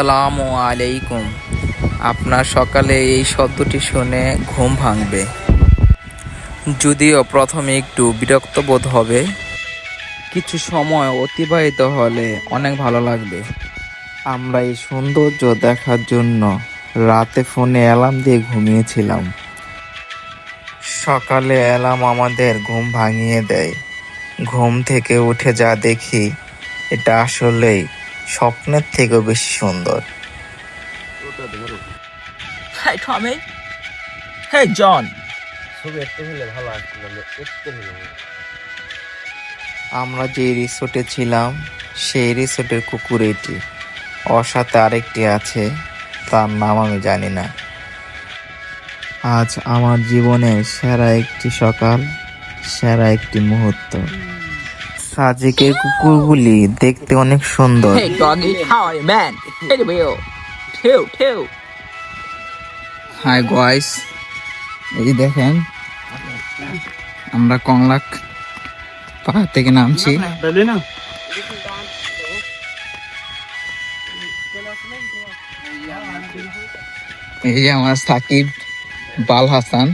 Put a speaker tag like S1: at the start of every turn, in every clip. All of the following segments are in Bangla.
S1: আসসালামু আলাইকুম। আপনার সকালে এই শব্দটি শুনে ঘুম ভাঙবে। যদিও প্রথমে একটু বিরক্ত বোধ হবে, কিছু সময় অতিবাহিত হলে অনেক ভালো লাগবে। আমরা এই সৌন্দর্য দেখার জন্য রাতে ফোনে অ্যালার্ম দিয়ে ঘুমিয়েছিলাম। সকালে অ্যালার্ম আমাদের ঘুম ভাঙিয়ে দেয়। ঘুম থেকে উঠে যা দেখি, এটা আসলেই স্বপ্নের থেকেও বেশি সুন্দর.
S2: ছবি একটু হলে ভালো আসছিল একটু হলে
S1: আমরা যে রিসোর্টে ছিলাম সেই রিসোর্টের কুকুর এটি। ওর সাথে আরেকটি আছে তার নাম আমি জানি না। আজ আমার জীবনের সেরা একটি সকাল সেরা একটি মুহূর্ত। সাজেকের কুকুরগুলি দেখতে অনেক সুন্দর
S3: Hey, doggy. How are you, man? Hey, the. Two, two.
S1: Hi guys এই দেখেন আমরা কংলাক পাহাড় থেকে নামছি এই যে আমার সাকিব বাল হাসান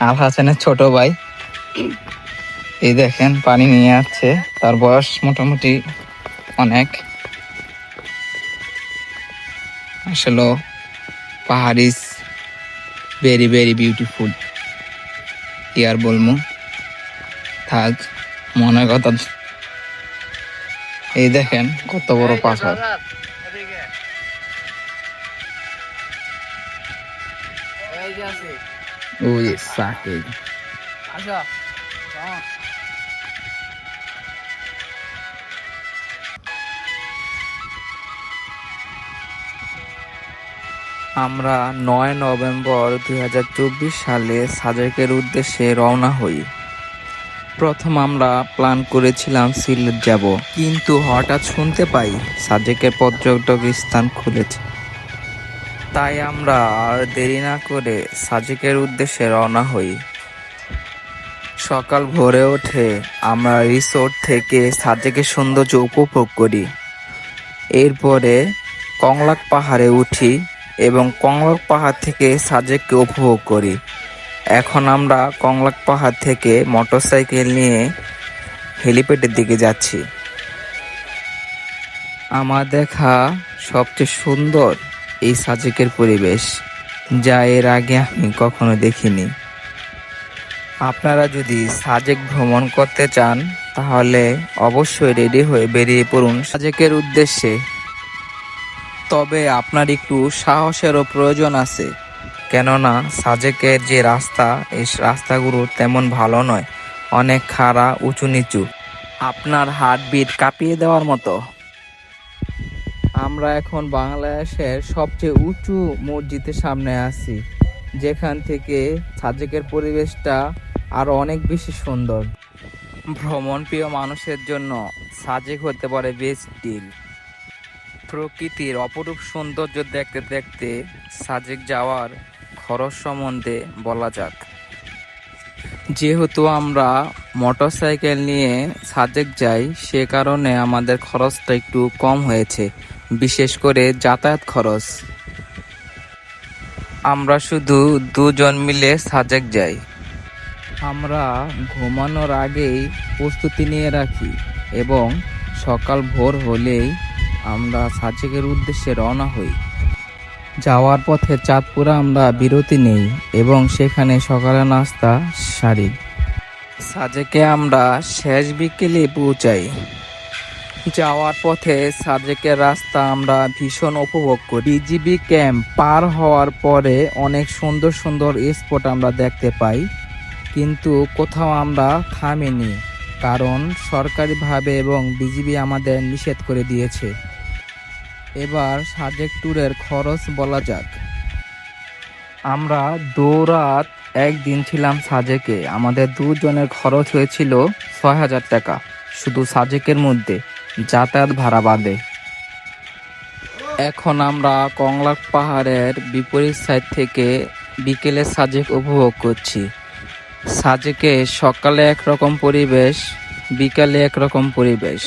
S1: আল হাসানের ছোট ভাই এই দেখেন পানি নিয়ে আসছে। তার বয়স মোটামুটি অনেক। আসলে পাহাড় ইজ ভেরি ভেরি বিউটিফুল কি আর বলব? থাক মনের কথা। এই দেখেন কত বড় পাহাড়। ওই সাকিব আমরা নয় নভেম্বর দু হাজার চব্বিশ সালে সাজেকের উদ্দেশ্যে রওনা হই। প্রথম আমরা প্ল্যান করেছিলাম সিলেট যাব, কিন্তু হঠাৎ শুনতে পাই সাজেকের পর্যটক স্থান খুলেছে। তাই আমরা আর দেরি না করে সাজেকের উদ্দেশ্যে রওনা হই। সকাল ভোরে ওঠে আমরা রিসোর্ট থেকে সাজেকের সৌন্দর্য উপভোগ করি। এরপরে কংলাক পাহাড়ে উঠি। এবং কংলাক পাহাড় থেকে সাজেককে উপভোগ করি। এখন আমরা কংলাক পাহাড় থেকে মোটরসাইকেল নিয়ে হেলিপ্যাডের দিকে যাচ্ছি। আমার দেখা সবচেয়ে সুন্দর এই সাজেকের পরিবেশ, যা এর আগে আমি কখনো দেখিনি। আপনারা যদি সাজেক ভ্রমণ করতে চান, তাহলে অবশ্যই রেডি হয়ে বেরিয়ে পড়ুন সাজেকের উদ্দেশ্যে। তবে আপনার একটু সাহসেরও প্রয়োজন আছে। কেননা সাজেকের যে রাস্তা এই রাস্তাগুলো তেমন ভালো নয়, অনেক খাড়া, উঁচু নিচু। আপনার হার্টবিট কাঁপিয়ে দেওয়ার মতো। আমরা এখন বাংলাদেশের সবচেয়ে উঁচু মসজিদের সামনে আছি, যেখান থেকে সাজেকের পরিবেশটা আরও অনেক বেশি সুন্দর। ভ্রমণ প্রিয় মানুষের জন্য সাজেক হতে পারে বেস্ট ডিল প্রকৃতির অপরূপ সৌন্দর্য দেখতে দেখতে সাজেক যাওয়ার খরচ সম্বন্ধে বলা যাক। যেহেতু আমরা মোটরসাইকেল নিয়ে সাজেক যাই, সে কারণে আমাদের খরচটা একটু কম হয়েছে, বিশেষ করে যাতায়াত খরচ। আমরা শুধু দুজন মিলে সাজেক যাই। আমরা ঘুমানোর আগেই প্রস্তুতি নিয়ে রাখি এবং সকাল ভোর হলেই আমরা সাজেকের উদ্দেশ্যে রওনা হই। যাওয়ার পথে চাঁদপুরে আমরা বিরতি নেই এবং সেখানে সকালে নাস্তা সারি সাজেকে আমরা শেষ বিকেলে পৌঁছাই। যাওয়ার পথে সাজেকের রাস্তা আমরা ভীষণ উপভোগ করি। বিজিবি ক্যাম্প পার হওয়ার পরে অনেক সুন্দর সুন্দর স্পট আমরা দেখতে পাই, কিন্তু কোথাও আমরা থামিনি, কারণ সরকারিভাবে এবং বিজিবি আমাদের নিষেধ করে দিয়েছে। এবার সাজেক ট্যুরের খরচ বলা যাক। আমরা দৌরাত একদিন ছিলাম সাজেকে। আমাদের দুজনের খরচ হয়েছিল ছয় হাজার টাকা। শুধু সাজেকের মধ্যে যাতায়াত ভাড়া বাদে। এখন আমরা কংলাক পাহাড়ের বিপরীত সাইড থেকে বিকেলে সাজেক উপভোগ করছি। সাজেকে সকালে একরকম পরিবেশ, বিকালে একরকম পরিবেশ।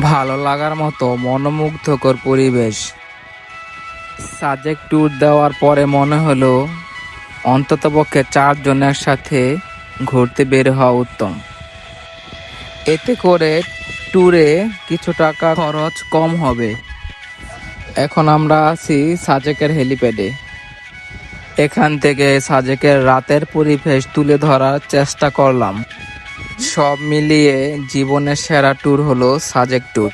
S1: ভালো লাগার মতো মনোমুগ্ধকর পরিবেশ। সাজেক ট্যুর দেওয়ার পরে মনে হলো, অন্ততপক্ষে চারজন একসাথে ঘুরতে বের হওয়া উত্তম। এতে করে ট্যুরে কিছু টাকা খরচ কম হবে। এখন আমরা আছি সাজেকের হেলিপ্যাডে এখান থেকে সাজেকের রাতের পরিবেশ তুলে ধরার চেষ্টা করলাম। সব মিলিয়ে জীবনের সেরা ট্যুর হলো সাজেক ট্যুর